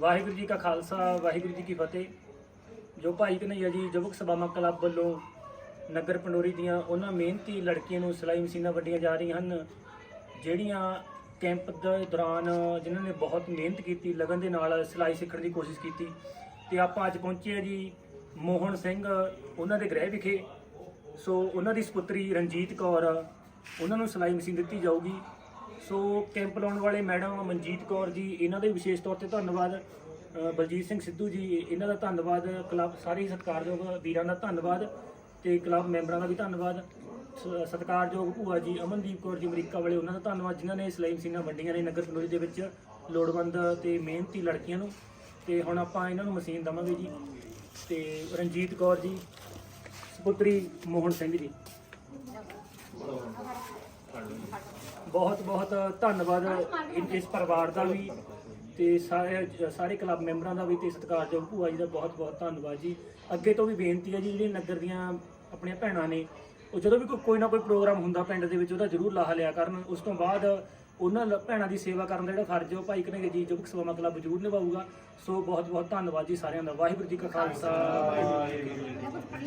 ਵਾਹਿਗੁਰੂ ਜੀ ਕਾ ਖਾਲਸਾ, ਵਾਹਿਗੁਰੂ ਜੀ ਕੀ ਫਤਿਹ। ਜੋ ਭਾਈ ਕਨਈਆ ਜੀ ਯੁਵਕ ਸਭਾਵਾਂ ਕਲੱਬ ਵੱਲੋਂ ਨਗਰ ਪੰਡੋਰੀ ਦੀਆਂ ਉਹਨਾਂ ਮਿਹਨਤੀ ਲੜਕੀਆਂ ਨੂੰ ਸਿਲਾਈ ਮਸ਼ੀਨਾਂ ਵੰਡੀਆਂ ਜਾ ਰਹੀਆਂ ਹਨ, ਜਿਹੜੀਆਂ ਕੈਂਪ ਦੇ ਦੌਰਾਨ ਜਿਨ੍ਹਾਂ ਨੇ ਬਹੁਤ ਮਿਹਨਤ ਕੀਤੀ, ਲਗਨ ਦੇ ਨਾਲ ਸਿਲਾਈ ਸਿੱਖਣ ਦੀ ਕੋਸ਼ਿਸ਼ ਕੀਤੀ। ਤੇ ਆਪਾਂ ਅੱਜ ਪਹੁੰਚੇ ਹਾਂ ਜੀ ਮੋਹਨ ਸਿੰਘ, ਉਹਨਾਂ ਦੇ ਗ੍ਰਹਿ ਵਿਖੇ। ਸੋ ਉਹਨਾਂ ਦੀ ਸੁਪੁੱਤਰੀ ਰਣਜੀਤ ਕੌਰ, ਉਹਨਾਂ ਨੂੰ ਸਿਲਾਈ ਮਸ਼ੀਨ ਦਿੱਤੀ ਜਾਊਗੀ। ਸੋ ਕੈਂਪ ਲਾਉਣ ਵਾਲੇ ਮੈਡਮ ਮਨਜੀਤ ਕੌਰ ਜੀ, ਇਹਨਾਂ ਦੇ ਵਿਸ਼ੇਸ਼ ਤੌਰ ਤੇ ਧੰਨਵਾਦ। ਬਲਜੀਤ ਸਿੰਘ ਸਿੱਧੂ ਜੀ, ਇਹਨਾਂ ਦਾ ਧੰਨਵਾਦ। ਕਲੱਬ ਸਾਰੇ ਸਤਿਕਾਰਯੋਗ ਵੀਰਾਂ ਦਾ ਧੰਨਵਾਦ ਤੇ ਕਲੱਬ ਮੈਂਬਰਾਂ ਦਾ ਵੀ ਧੰਨਵਾਦ। ਸ- ਸਤਿਕਾਰਯੋਗ ਭੂਆ ਜੀ ਅਮਨਦੀਪ ਕੌਰ ਜੀ ਅਮਰੀਕਾ ਵਾਲੇ, ਉਹਨਾਂ ਦਾ ਧੰਨਵਾਦ, ਜਿਨ੍ਹਾਂ ਨੇ ਸਿਲਾਈ ਮਸ਼ੀਨਾਂ ਵੰਡੀਆਂ ਨੇ ਨਗਰ ਪੰਡੋਰੀ ਦੇ ਵਿੱਚ ਲੋੜਵੰਦ ਤੇ ਮਿਹਨਤੀ ਲੜਕੀਆਂ ਨੂੰ। ਤੇ ਹੁਣ ਆਪਾਂ ਇਹਨਾਂ ਨੂੰ ਮਸ਼ੀਨ ਦਵਾਂਗੇ ਜੀ। ਤੇ ਰਣਜੀਤ ਕੌਰ ਜੀ, ਸੁਪੁੱਤਰੀ ਮੋਹਨ ਸਿੰਘ ਜੀ। ਬਹੁਤ ਬਹੁਤ ਧੰਨਵਾਦ ਇਨ- ਇਸ ਪਰਿਵਾਰ ਦਾ ਵੀ ਤੇ ਸਾਰੇ ਸਾਰੇ ਕਲੱਬ ਮੈਂਬਰਾਂ ਦਾ ਵੀ ਤੇ ਸਤਿਕਾਰਯੋਗ ਭੂਆ ਜੀ ਦਾ ਬਹੁਤ ਬਹੁਤ ਧੰਨਵਾਦ ਜੀ। ਅੱਗੇ ਤੋਂ ਵੀ ਬੇਨਤੀ ਹੈ ਜੀ ਜਿਹੜੀਆਂ ਨਗਰ ਦੀਆਂ ਆਪਣੀਆਂ ਭੈਣਾਂ ਨੇ, ਉਹ ਜਦੋਂ ਵੀ ਕੋਈ ਕੋਈ ਨਾ ਕੋਈ ਪ੍ਰੋਗਰਾਮ ਹੁੰਦਾ ਪਿੰਡ ਦੇ ਵਿੱਚ, ਉਹਦਾ ਜ਼ਰੂਰ ਲਾਹਾ ਲਿਆ ਕਰਨ। ਉਸ ਤੋਂ ਬਾਅਦ ਉਹਨਾਂ ਲ- ਭੈਣਾਂ ਦੀ ਸੇਵਾ ਕਰਨ ਦਾ ਜਿਹੜਾ ਫਰਜ਼ ਹੈ, ਉਹ ਭਾਈ ਕਨੇਗੇ ਜੀ ਯੁਵਕ ਸੇਵਾ ਕਲੱਬ ਜ਼ਰੂਰ ਨਿਭਾਊਗਾ। ਸੋ ਬਹੁਤ ਬਹੁਤ ਧੰਨਵਾਦ ਜੀ ਸਾਰਿਆਂ ਦਾ। ਵਾਹਿਗੁਰੂ ਜੀ ਕਾ ਖਾਲਸਾ। ਵਾਹਿਗੁਰੂ ਜੀ ਕੀ ਫਤਿਹ।